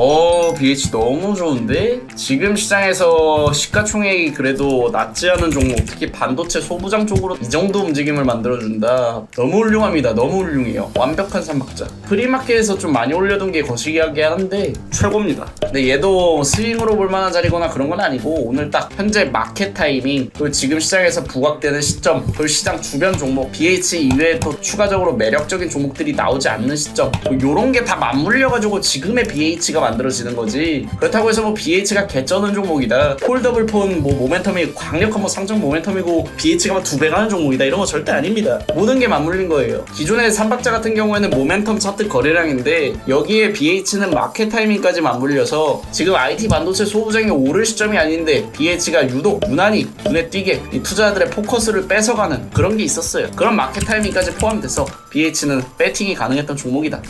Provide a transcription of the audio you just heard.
어 BH 너무 좋은데? 지금 시장에서 시가총액이 그래도 낮지 않은 종목 특히 반도체 소부장 쪽으로 이 정도 움직임을 만들어준다. 너무 훌륭합니다. 너무 훌륭해요. 완벽한 삼박자. 프리마켓에서 좀 많이 올려둔 게 거시기하게 한데 최고입니다. 근데 얘도 스윙으로 볼만한 자리거나 그런 건 아니고 오늘 딱 현재 마켓 타이밍 그리고 지금 시장에서 부각되는 시점 그리고 시장 주변 종목 BH 이외에 또 추가적으로 매력적인 종목들이 나오지 않는 시점 뭐 요런 게 다 맞물려가지고 지금의 BH가 만들어지는 거 지. 그렇다고 해서 뭐 BH가 개쩌는 종목이다. 폴더블 폰뭐 모멘텀이 강력한 뭐 상승 모멘텀이고 BH가 막두 배 가는 종목이다. 이런 거 절대 아닙니다. 모든 게 맞물린 거예요. 기존의 삼박자 같은 경우에는 모멘텀 차트 거래량인데 여기에 BH는 마켓 타이밍까지 맞물려서 지금 IT 반도체 소부장이 오를 시점이 아닌데 BH가 유독 무난히 눈에 띄게 이 투자자들의 포커스를 뺏어가는 그런 게 있었어요. 그런 마켓 타이밍까지 포함돼서 BH는 배팅이 가능했던 종목이다